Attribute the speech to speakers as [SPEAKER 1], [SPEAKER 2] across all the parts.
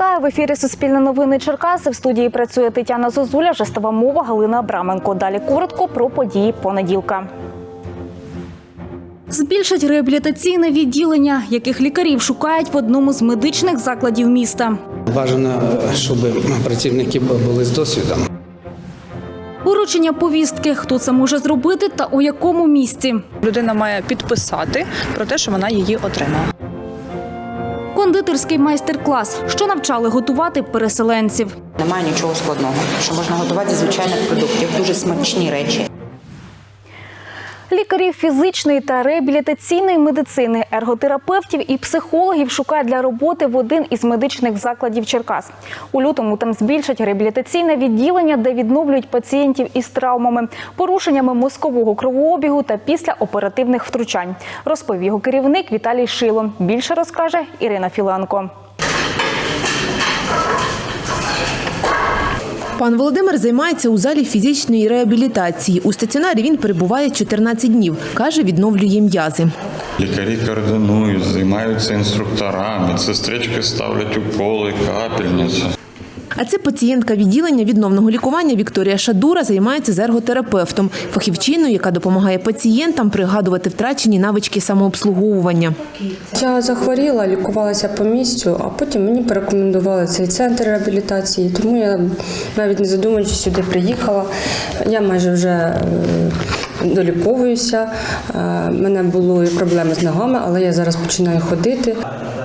[SPEAKER 1] Вітаю в ефірі Суспільне новини Черкаси. В студії працює Тетяна Зозуля, жестова мова Галина Абраменко. Далі коротко про події понеділка. Збільшать реабілітаційне відділення, яких лікарів шукають в одному з медичних закладів міста.
[SPEAKER 2] Бажано, щоб працівники були з досвідом.
[SPEAKER 1] Вручення повістки, хто це може зробити та у якому місці.
[SPEAKER 3] Людина має підписати про те, що вона її отримала.
[SPEAKER 1] Кондитерський майстер-клас, що навчали готувати переселенців.
[SPEAKER 4] Немає нічого складного, що можна готувати звичайних продуктів, дуже смачні речі.
[SPEAKER 1] Лікарів фізичної та реабілітаційної медицини, ерготерапевтів і психологів шукають для роботи в один із медичних закладів Черкас. У лютому там збільшать реабілітаційне відділення, де відновлюють пацієнтів із травмами, порушеннями мозкового кровообігу та після оперативних втручань. Розповів його керівник Віталій Шило. Більше розкаже Ірина Філенко.
[SPEAKER 5] Пан Володимир займається у залі фізичної реабілітації. У стаціонарі він перебуває 14 днів. Каже, відновлює м'язи.
[SPEAKER 6] Лікарі координують, займаються інструкторами, сестрички ставлять уколи, капельниці.
[SPEAKER 5] А це пацієнтка відділення відновного лікування Вікторія Шадура займається з ерготерапевтом, фахівчиною, яка допомагає пацієнтам пригадувати втрачені навички самообслуговування.
[SPEAKER 7] Я захворіла, лікувалася по місцю, а потім мені порекомендували цей центр реабілітації, тому я навіть не задумуючись сюди приїхала. Я майже вже е, доліковуюся. Е, мене були проблеми з ногами, але я зараз починаю ходити.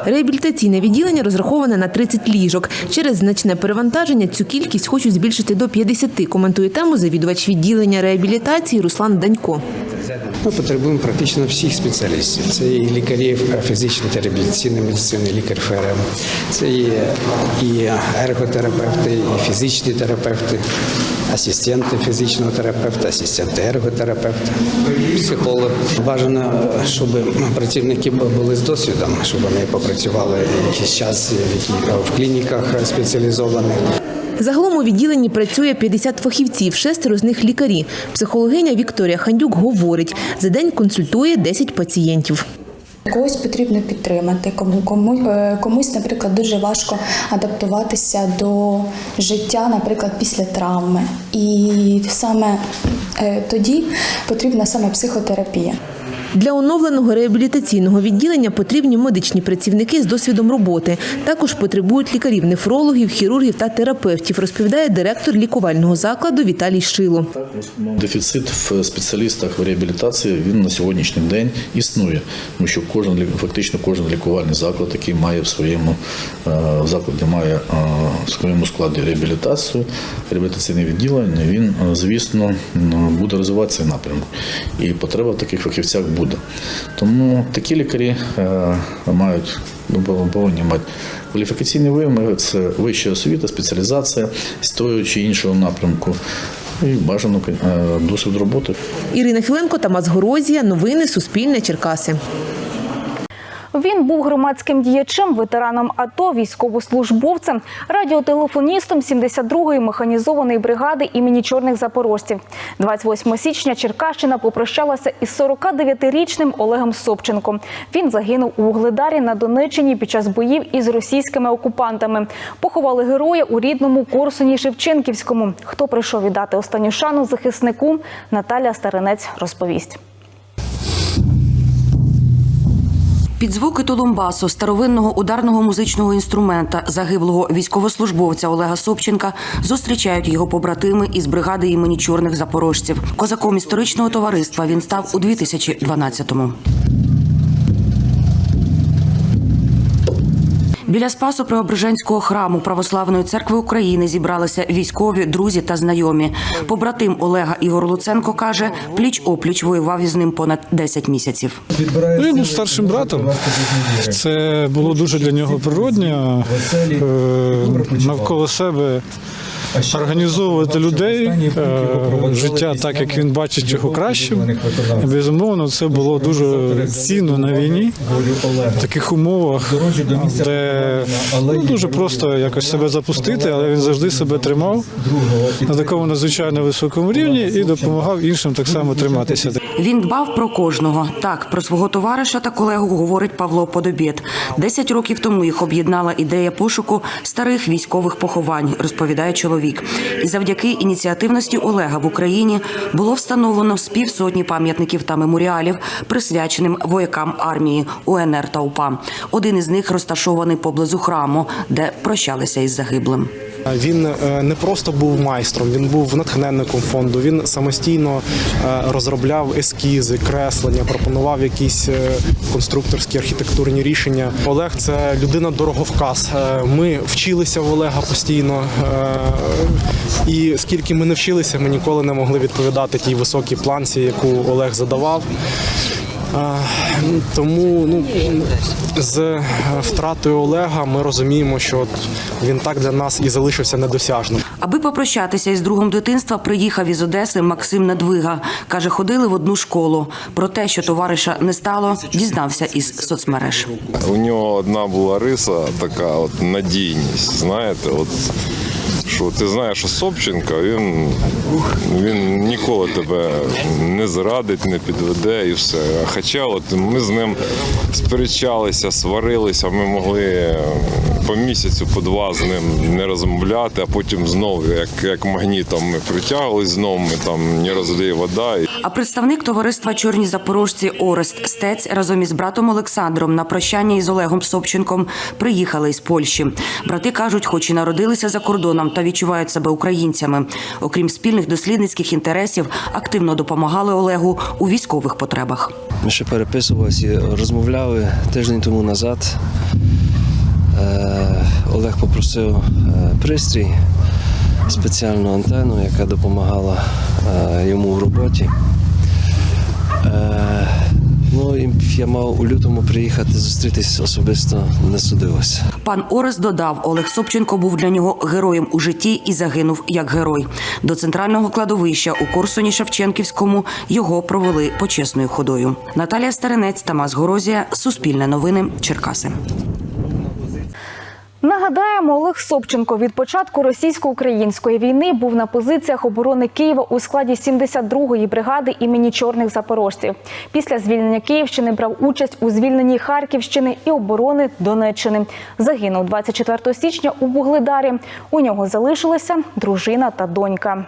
[SPEAKER 5] Реабілітаційне відділення розраховане на 30 ліжок. Через значне перевантаження цю кількість хочуть збільшити до 50, коментує тему завідувач відділення реабілітації Руслан Данько.
[SPEAKER 2] Ми потребуємо практично всіх спеціалістів. Це і лікарів фізичної та реабілітаційної медицини, лікар ФРМ, це і, і ерготерапевти, і фізичні терапевти, асистенти фізичного терапевта, асистенти ерготерапевта, психолог. Бажано, щоб працівники були з досвідом, щоб вони попрацювали якийсь час в клініках спеціалізованих.
[SPEAKER 5] Загалом у відділенні працює 50 фахівців, шестеро з них лікарі. Психологиня Вікторія Хандюк говорить, за день консультує 10 пацієнтів.
[SPEAKER 8] Когось потрібно підтримати, кому, е, комусь, наприклад, дуже важко адаптуватися до життя, наприклад, після травми. І саме е, тоді потрібна саме психотерапія.
[SPEAKER 5] Для оновленого реабілітаційного відділення потрібні медичні працівники з досвідом роботи. Також потребують лікарів-нефрологів, хірургів та терапевтів, розповідає директор лікувального закладу Віталій Шило.
[SPEAKER 9] Дефіцит в спеціалістах в реабілітації він на сьогоднішній день існує, тому що кожен фактично кожен лікувальний заклад, який має в своєму е, закладі, має е, в своєму складі реабілітацію, реабілітаційне відділення, він, е, звісно, буде розвивати цей напрямок. І потреба в таких фахівцях буде. Тому такі лікарі е, мають повинні мати кваліфікаційні вимоги, це вища освіта, спеціалізація з того чи іншого напрямку. І бажано е, досвід роботи.
[SPEAKER 5] Ірина Філенко, Тамас Горозія. Новини Суспільне. Черкаси.
[SPEAKER 1] Він був громадським діячем, ветераном АТО, військовослужбовцем, радіотелефоністом 72-ї механізованої бригади імені чорних запорожців. 28 січня Черкащина попрощалася із 49-річним Олегом Собченком. Він загинув у Угледарі на Донеччині під час боїв із російськими окупантами. Поховали героя у рідному Корсуні Шевченківському. Хто прийшов віддати останню шану захиснику? Наталя Старинець розповість.
[SPEAKER 10] Під звуки Толумбасу, старовинного ударного музичного інструмента загиблого військовослужбовця Олега Собченка зустрічають його побратими із бригади імені чорних запорожців. Козаком історичного товариства він став у 2012-му. Біля Спасу Преображенського храму Православної церкви України зібралися військові, друзі та знайомі. Побратим Олега Ігор Луценко каже, пліч опліч воював із ним понад 10 місяців.
[SPEAKER 11] Ну, Він був старшим братом. Це було дуже для нього природньо. Е, Навколо себе організовувати людей, е, життя так, як він бачить його кращим. Безумовно, це було дуже цінно на війні в таких умовах, де ну, дуже просто якось себе запустити, але він завжди себе тримав на такому надзвичайно високому рівні і допомагав іншим так само триматися.
[SPEAKER 10] Він дбав про кожного. Так, про свого товариша та колегу говорить Павло Подобєт. Десять років тому їх об'єднала ідея пошуку старих військових поховань, розповідає чоловік. І завдяки ініціативності Олега в Україні було встановлено співсотні пам'ятників та меморіалів, присвяченим воякам армії УНР та УПА. Один із них розташований поблизу храму, де прощалися із загиблим.
[SPEAKER 12] Він е, не просто був майстром, він був натхненником фонду. Він самостійно е, розробляв ескізи, креслення, пропонував якісь е, конструкторські архітектурні рішення. Олег це людина дороговказ. Ми вчилися в Олега постійно, і скільки ми не вчилися, ми ніколи не могли відповідати тій високій планці, яку Олег задавав. Тому ну, з е, втратою Олега ми розуміємо, що от він так для нас і залишився недосяжним.
[SPEAKER 10] Аби попрощатися із другом дитинства, приїхав із Одеси Максим Надвига. Каже, ходили в одну школу. Про те, що товариша не стало, дізнався із соцмереж.
[SPEAKER 13] У нього одна була риса, така от надійність. Знаєте, от що ти знаєш, що Собченко він, він ніколи тебе не зрадить, не підведе і все. Хоча от ми з ним сперечалися, сварилися, ми могли по місяцю, по два з ним не розмовляти, а потім знову, як, як магнітом, ми притягувались знову, ми там не розліє вода.
[SPEAKER 10] А представник товариства Чорні запорожці Орест Стець разом із братом Олександром на прощання із Олегом Собченком приїхали із Польщі. Брати кажуть, хоч і народилися за кордоном та відчувають себе українцями. Окрім спільних дослідницьких інтересів, активно допомагали Олегу у військових потребах.
[SPEAKER 14] Ми ще переписувалися розмовляли тиждень тому назад. Е, Олег попросив е, пристрій, спеціальну антенну, яка допомагала е, йому в роботі. Ну і я мав у лютому приїхати зустрітись особисто, не судилося.
[SPEAKER 10] Пан Орест додав, Олег Собченко був для нього героєм у житті і загинув як герой. До центрального кладовища у Корсуні Шевченківському його провели почесною ходою. Наталія Старинець, Тамас Горозія, Суспільне новини, Черкаси.
[SPEAKER 1] Нагадаємо, Олег Собченко від початку російсько-української війни був на позиціях оборони Києва у складі 72-ї бригади імені чорних запорожців. Після звільнення Київщини брав участь у звільненні Харківщини і оборони Донеччини. Загинув 24 січня у Бугледарі. У нього залишилися дружина та донька.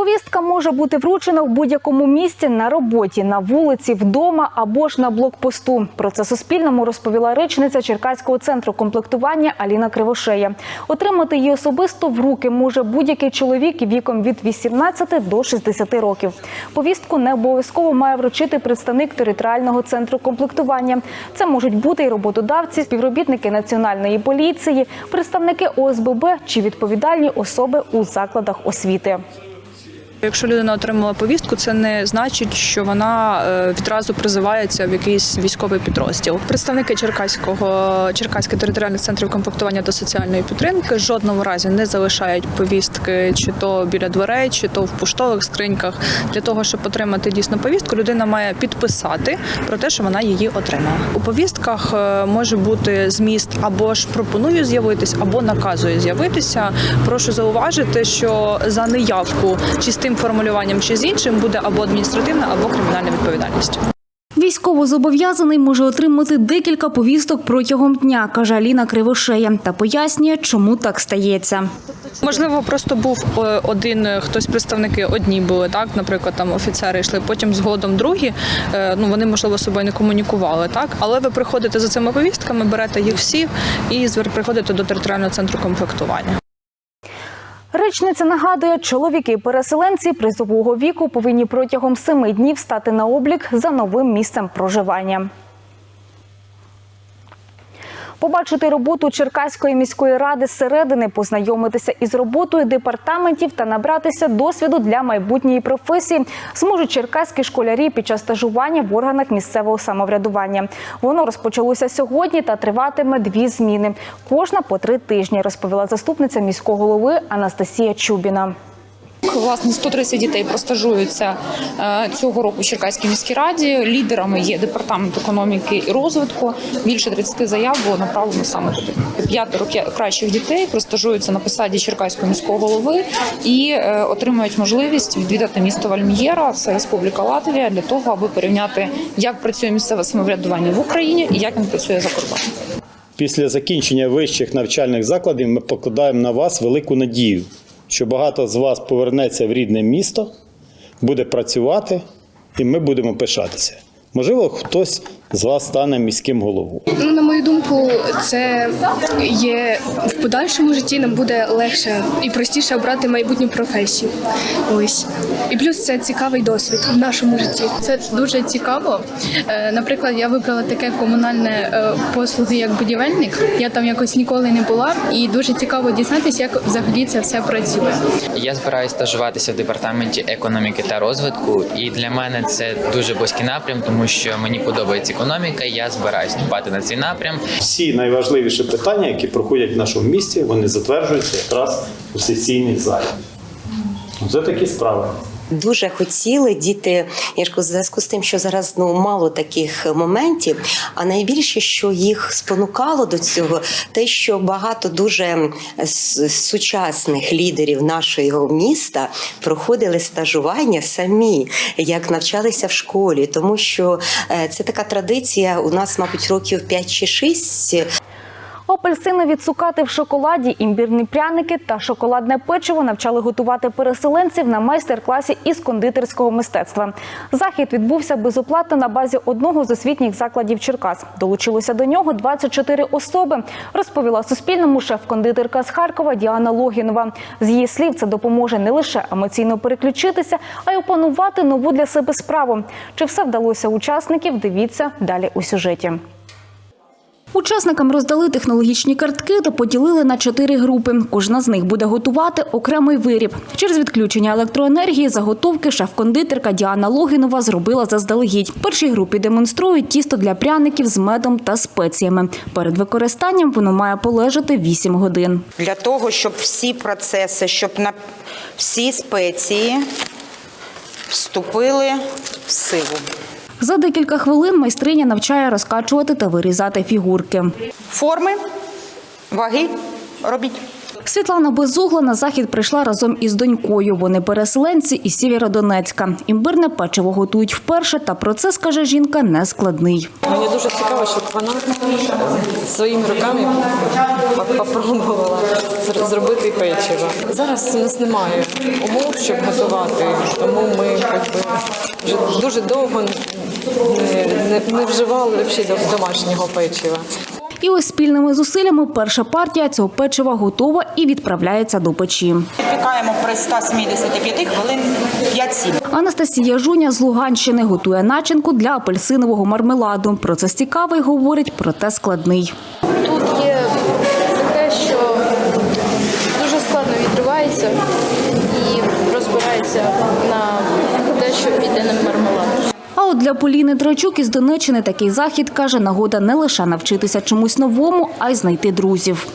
[SPEAKER 1] Повістка може бути вручена в будь-якому місці на роботі, на вулиці, вдома або ж на блокпосту. Про це Суспільному розповіла речниця Черкаського центру комплектування Аліна Кривошея. Отримати її особисто в руки може будь-який чоловік віком від 18 до 60 років. Повістку не обов'язково має вручити представник територіального центру комплектування. Це можуть бути і роботодавці, співробітники національної поліції, представники ОСББ чи відповідальні особи у закладах освіти.
[SPEAKER 3] Якщо людина отримала повістку, це не значить, що вона е, відразу призивається в якийсь військовий підрозділ. Представники Черкаського Черкаських територіальних центрів комплектування та соціальної підтримки в жодному разі не залишають повістки, чи то біля дверей, чи то в поштових скриньках. Для того, щоб отримати дійсно повістку, людина має підписати про те, що вона її отримала. У повістках е, може бути зміст або ж пропоную з'явитись, або наказує з'явитися. Прошу зауважити, що за неявку чи з тим формулюванням, чи з іншим буде або адміністративна, або кримінальна відповідальність.
[SPEAKER 1] Військовозобов'язаний може отримати декілька повісток протягом дня, каже Аліна Кривошея, та пояснює, чому так стається.
[SPEAKER 3] Можливо, просто був е, один е, хтось представники одні були, так, наприклад, там офіцери йшли, потім згодом другі. е, Ну вони можливо з собою не комунікували, так. Але ви приходите за цими повістками, берете їх всі і приходите до територіального центру комплектування.
[SPEAKER 1] Речниця нагадує, чоловіки-переселенці призового віку повинні протягом семи днів стати на облік за новим місцем проживання. Побачити роботу Черкаської міської ради зсередини, познайомитися із роботою департаментів та набратися досвіду для майбутньої професії зможуть черкаські школярі під час стажування в органах місцевого самоврядування. Воно розпочалося сьогодні та триватиме дві зміни. Кожна по три тижні, розповіла заступниця міського голови Анастасія Чубіна.
[SPEAKER 15] Власне, 130 дітей простажуються е, цього року в Черкаській міській раді. Лідерами є департамент економіки і розвитку. Більше 30 заяв було направлено саме туди. П'ятеро кращих дітей простажуються на посаді Черкаського міського голови і е, отримують можливість відвідати місто Вальмієра, це Республіка Латвія, для того, аби порівняти, як працює місцеве самоврядування в Україні і як він працює за кордоном.
[SPEAKER 16] Після закінчення вищих навчальних закладів ми покладаємо на вас велику надію, що багато з вас повернеться в рідне місто, буде працювати, і ми будемо пишатися. Можливо, хтось з вас стане міським головою.
[SPEAKER 17] Ну, на мою думку, це є в подальшому житті нам буде легше і простіше обрати майбутню професію. Ось. І плюс це цікавий досвід в нашому житті. Це дуже цікаво. Е, Наприклад, я вибрала таке комунальне е, послуги як будівельник. Я там якось ніколи не була, і дуже цікаво дізнатися, як взагалі це все працює.
[SPEAKER 18] Я збираюся стажуватися в департаменті економіки та розвитку, і для мене це дуже близький напрям, тому що мені подобається економіка. Я збираюсь вступати на цей напрям.
[SPEAKER 16] Всі найважливіші питання, які проходять в нашому місті, вони затверджуються якраз у сесійній залі. Це такі справи.
[SPEAKER 19] Дуже хотіли діти, я ж кажу, в зв'язку з тим, що зараз ну мало таких моментів. А найбільше, що їх спонукало до цього, те, що багато дуже сучасних лідерів нашого міста проходили стажування самі, як навчалися в школі, тому що е, це така традиція. У нас, мабуть, років 5 чи 6
[SPEAKER 1] Апельсинові цукати в шоколаді, імбірні пряники та шоколадне печиво навчали готувати переселенців на майстер-класі із кондитерського мистецтва. Захід відбувся безоплатно на базі одного з освітніх закладів Черкас. Долучилося до нього 24 особи. Розповіла Суспільному шеф-кондитерка з Харкова Діана Логінова. З її слів, це допоможе не лише емоційно переключитися, а й опанувати нову для себе справу. Чи все вдалося учасників? Дивіться далі у сюжеті. Учасникам роздали технологічні картки та поділили на чотири групи. Кожна з них буде готувати окремий виріб. Через відключення електроенергії заготовки шеф-кондитерка Діана Логінова зробила заздалегідь. Першій групі демонструють тісто для пряників з медом та спеціями. Перед використанням воно має полежати 8 годин.
[SPEAKER 4] Для того, щоб всі процеси, щоб на всі спеції вступили в силу.
[SPEAKER 1] За декілька хвилин майстриня навчає розкачувати та вирізати фігурки.
[SPEAKER 4] Форми, ваги робіть.
[SPEAKER 1] Світлана Безугла на захід прийшла разом із донькою. Вони переселенці із Сєвєродонецька. Імбирне печиво готують вперше, та процес, каже жінка, не складний.
[SPEAKER 20] Мені дуже цікаво, щоб вона своїми руками попробувала зр- зробити печиво. Зараз у нас немає умов, щоб готувати, тому ми вже дуже довго не, не, вживали взагалі домашнього печива.
[SPEAKER 1] І ось спільними зусиллями перша партія цього печива готова і відправляється до печі.
[SPEAKER 4] Підпікаємо при 175 хвилин 5-7.
[SPEAKER 1] Анастасія Жуня з Луганщини готує начинку для апельсинового мармеладу. Процес цікавий, говорить, проте складний.
[SPEAKER 17] Тут є таке, що дуже складно відривається і розбирається на те, що піде на мармелад.
[SPEAKER 1] От для Поліни Драчук із Донеччини такий захід каже, нагода не лише навчитися чомусь новому, а й знайти друзів.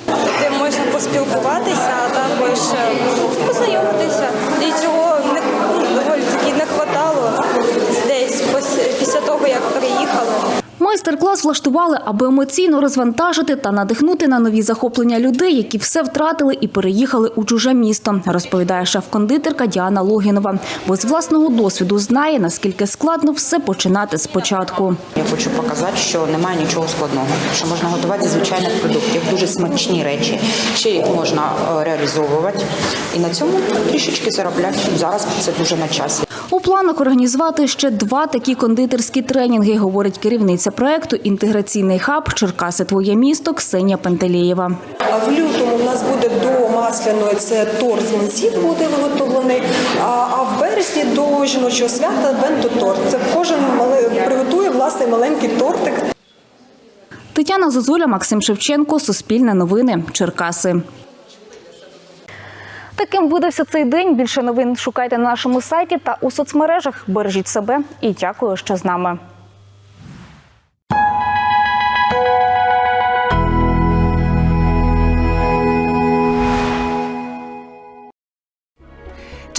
[SPEAKER 21] де можна поспілкуватися, а також е, познайомитися. І цього не доволі таки не хватало десь пос- після того, як приїхали.
[SPEAKER 1] Майстер-клас влаштували, аби емоційно розвантажити та надихнути на нові захоплення людей, які все втратили і переїхали у чуже місто, розповідає шеф-кондитерка Діана Логінова. Бо з власного досвіду знає, наскільки складно все починати спочатку.
[SPEAKER 4] Я хочу показати, що немає нічого складного, що можна готувати звичайних продуктів, дуже смачні речі, ще їх можна е, реалізовувати і на цьому трішечки заробляти. Зараз це дуже на часі.
[SPEAKER 1] У планах організувати ще два такі кондитерські тренінги, говорить керівниця проекту Інтеграційний хаб Черкаси Твоє місто Ксенія Пентелєєва.
[SPEAKER 22] В лютому в нас буде до масляної це торт з млинців буде виготовлений. А, в березні до жіночого свята бенто торт. Це кожен приготує власний маленький тортик.
[SPEAKER 1] Тетяна Зозуля, Максим Шевченко, Суспільне новини, Черкаси. Таким видався цей день. Більше новин шукайте на нашому сайті та у соцмережах. Бережіть себе і дякую, що з нами.